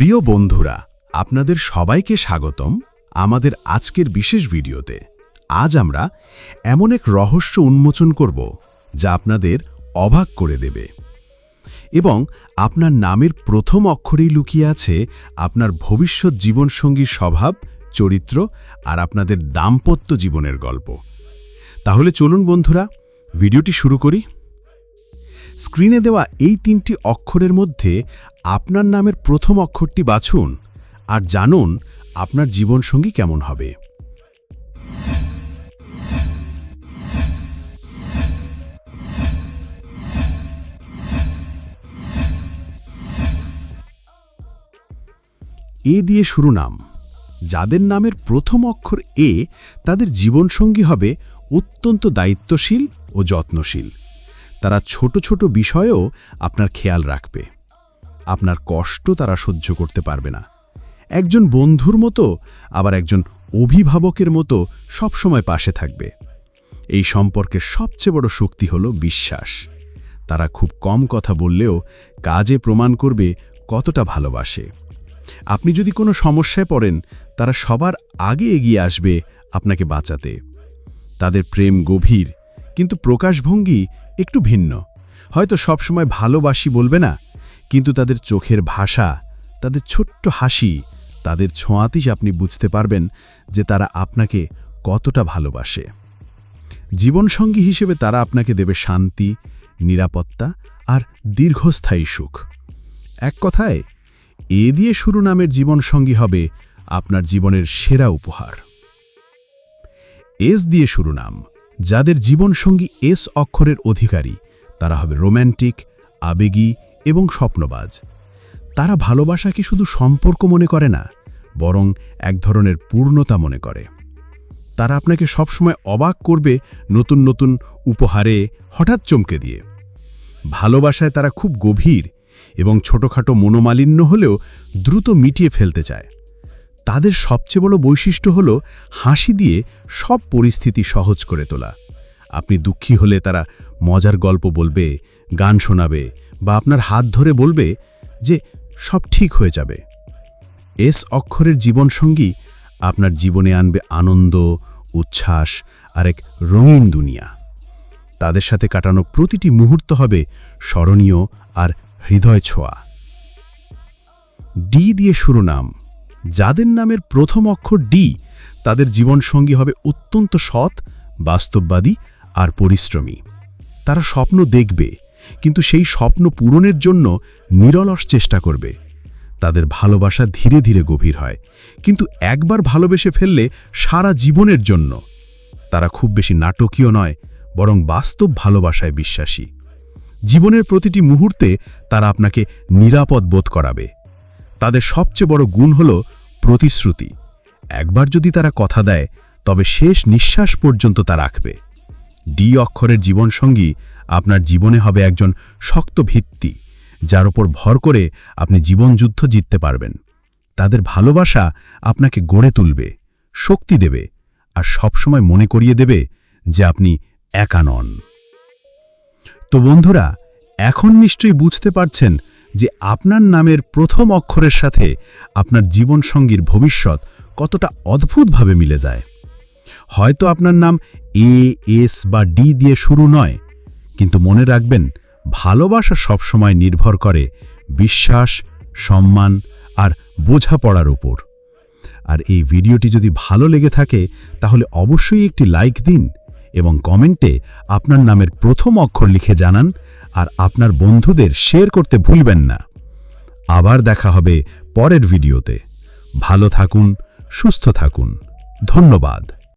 প্রিয় বন্ধুরা, আপনাদের সবাইকে স্বাগতম আমাদের আজকের বিশেষ ভিডিওতে। আজ আমরা এমন এক রহস্য উন্মোচন করব যা আপনাদের অবাক করে দেবে। এবং আপনার নামের প্রথম অক্ষরেই লুকিয়ে আছে আপনার ভবিষ্যৎ জীবনসঙ্গীর স্বভাব, চরিত্র আর আপনাদের দাম্পত্য জীবনের গল্প। তাহলে চলুন বন্ধুরা, ভিডিওটি শুরু করি। স্ক্রিনে দেওয়া এই তিনটি অক্ষরের মধ্যে আপনার নামের প্রথম অক্ষরটি বাছুন আর জানুন আপনার জীবনসঙ্গী কেমন হবে। এ দিয়ে শুরু নাম। যাদের নামের প্রথম অক্ষর এ, তাদের জীবনসঙ্গী হবে অত্যন্ত দায়িত্বশীল ও যত্নশীল। তারা ছোট ছোট বিষয়েও আপনার খেয়াল রাখবে। আপনার কষ্ট তারা সহ্য করতে পারবে না। একজন বন্ধুর মতো আবার একজন অভিভাবকের মতো সবসময় পাশে থাকবে। এই সম্পর্কের সবচেয়ে বড় শক্তি হল বিশ্বাস। তারা খুব কম কথা বললেও কাজে প্রমাণ করবে কতটা ভালোবাসে। আপনি যদি কোনো সমস্যায় পড়েন, তারা সবার আগে এগিয়ে আসবে আপনাকে বাঁচাতে। তাদের প্রেম গভীর, কিন্তু প্রকাশভঙ্গি একটু ভিন্ন। হয়তো সবসময় ভালোবাসি বলবে না, কিন্তু তাদের চোখের ভাষা, তাদের ছোট্ট হাসি, তাদের ছোঁয়াতিস আপনি বুঝতে পারবেন যে তারা আপনাকে কতটা ভালোবাসে। জীবনসঙ্গী হিসেবে তারা আপনাকে দেবে শান্তি, নিরাপত্তা আর দীর্ঘস্থায়ী সুখ। এক কথায়, এ দিয়ে শুরু নামের জীবনসঙ্গী হবে আপনার জীবনের সেরা উপহার। এস দিয়ে শুরু নাম। যাদের জীবনসঙ্গী এস অক্ষরের অধিকারী, তারা হবে রোম্যান্টিক, আবেগী এবং স্বপ্নবাজ। তারা ভালোবাসাকে শুধু সম্পর্ক মনে করে না, বরং এক ধরনের পূর্ণতা মনে করে। তারা আপনাকে সবসময় অবাক করবে নতুন নতুন উপহারে হঠাৎ চমকে দিয়ে। ভালোবাসায় তারা খুব গভীর এবং ছোটখাটো মনোমালিন্য হলেও দ্রুত মিটিয়ে ফেলতে চায়। তাদের সবচেয়ে বড় বৈশিষ্ট্য হল হাসি দিয়ে সব পরিস্থিতি সহজ করে তোলা। আপনি দুঃখী হলে তারা মজার গল্প বলবে, গান শোনাবে বা আপনার হাত ধরে বলবে যে সব ঠিক হয়ে যাবে। এস অক্ষরের জীবনসঙ্গী আপনার জীবনে আনবে আনন্দ, উচ্ছ্বাস আর এক রঙিন দুনিয়া। তাদের সাথে কাটানো প্রতিটি মুহূর্ত হবে স্মরণীয় আর হৃদয় ছোঁয়া। ডি দিয়ে শুরু নাম। যাদের নামের প্রথম অক্ষর ডি তাদের জীবনসঙ্গী হবে অত্যন্ত সৎ, বাস্তববাদী আর পরিশ্রমী। তারা স্বপ্ন দেখবে, কিন্তু সেই স্বপ্ন পূরণের জন্য নিরলস চেষ্টা করবে। তাদের ভালোবাসা ধীরে ধীরে গভীর হয়, কিন্তু একবার ভালোবেসে ফেললে সারা জীবনের জন্য। তারা খুব বেশি নাটকীয় নয়, বরং বাস্তব ভালোবাসায় বিশ্বাসী। জীবনের প্রতিটি মুহূর্তে তারা আপনাকে নিরাপদ বোধ করাবে। তাদের সবচেয়ে বড় গুণ হল প্রতিশ্রুতি। একবার যদি তারা কথা দেয়, তবে শেষ নিঃশ্বাস পর্যন্ত তা রাখবে। ডি অক্ষরের জীবনসঙ্গী আপনার জীবনে হবে একজন শক্ত ভিত্তি, যার ওপর ভর করে আপনি জীবনযুদ্ধ জিততে পারবেন। তাদের ভালোবাসা আপনাকে গড়ে তুলবে, শক্তি দেবে, আর সবসময় মনে করিয়ে দেবে যে আপনি একা নন। তো বন্ধুরা, এখন নিশ্চয়ই বুঝতে পারছেন যে আপনার নামের প্রথম অক্ষরের সাথে আপনার জীবনসঙ্গীর ভবিষ্যৎ কতটা অদ্ভুতভাবে মিলে যায়। হয়তো আপনার নাম এ, এস বা ডি দিয়ে শুরু নয়, কিন্তু মনে রাখবেন, ভালোবাসা সবসময় নির্ভর করে বিশ্বাস, সম্মান আর বোঝাপড়ার উপর। আর এই ভিডিওটি যদি ভালো লেগে থাকে, তাহলে অবশ্যই একটি লাইক দিন এবং কমেন্টে আপনার নামের প্রথম অক্ষর লিখে জানান আর আপনার বন্ধুদের শেয়ার করতে ভুলবেন না। আবার দেখা হবে পরের ভিডিওতে ভালো থাকুন, সুস্থ থাকুন। ধন্যবাদ।